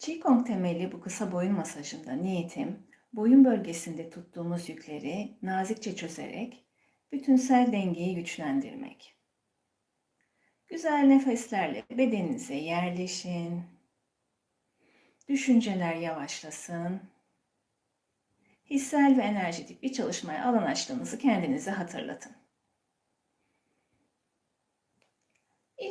Qigong temelli bu kısa boyun masajında niyetim, boyun bölgesinde tuttuğumuz yükleri nazikçe çözerek bütünsel dengeyi güçlendirmek. Güzel nefeslerle bedeninize yerleşin. Düşünceler yavaşlasın. Hissel ve enerjetik bir çalışmaya alan açtığınızı kendinize hatırlatın.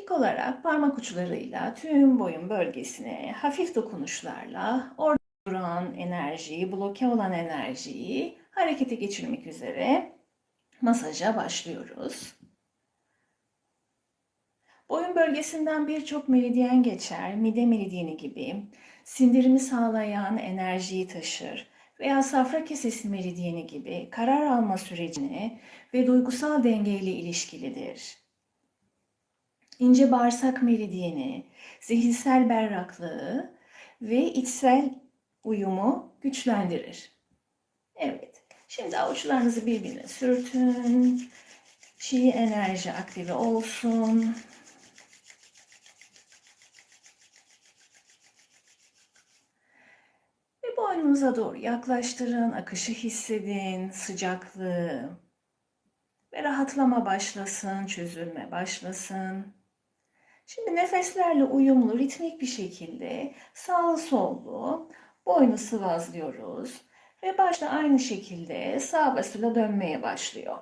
İlk olarak parmak uçlarıyla tüm boyun bölgesine hafif dokunuşlarla orada duran enerjiyi, bloke olan enerjiyi harekete geçirmek üzere masaja başlıyoruz. Boyun bölgesinden birçok meridyen geçer, mide meridyeni gibi sindirimi sağlayan enerjiyi taşır veya safra kesesi meridyeni gibi karar alma sürecine ve duygusal dengeyle ilişkilidir. İnce bağırsak meridyeni, zihinsel berraklığı ve içsel uyumu güçlendirir. Evet, şimdi avuçlarınızı birbirine sürtün. Çiğ enerji aktive olsun. Ve boynunuza doğru yaklaştırın, akışı hissedin, sıcaklığı. Ve rahatlama başlasın, çözülme başlasın. Şimdi nefeslerle uyumlu, ritmik bir şekilde sağlı sollu boynu sıvazlıyoruz. Ve başta aynı şekilde sağ basıyla dönmeye başlıyor.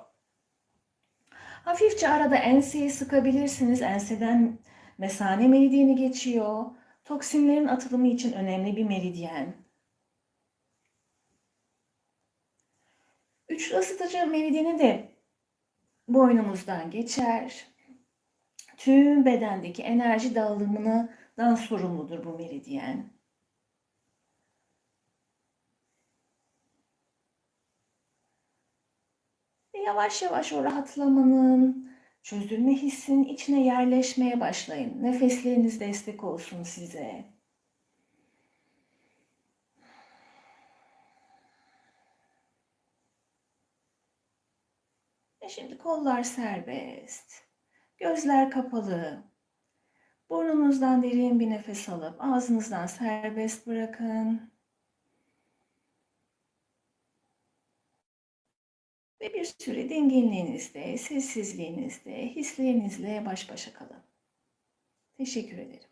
Hafifçe arada enseyi sıkabilirsiniz. Enseden mesane meridyeni geçiyor. Toksinlerin atılımı için önemli bir meridyen. Üçlü ısıtıcı meridyeni de boynumuzdan geçer. Tüm bedendeki enerji dağılımından sorumludur bu meridyen. Ve yavaş yavaş o rahatlamanın, çözülme hissinin içine yerleşmeye başlayın. Nefesleriniz destek olsun size. Şimdi kollar serbest. Gözler kapalı. Burnunuzdan derin bir nefes alıp ağzınızdan serbest bırakın. Ve bir süre dinginliğinizde, sessizliğinizde, hislerinizle baş başa kalın. Teşekkür ederim.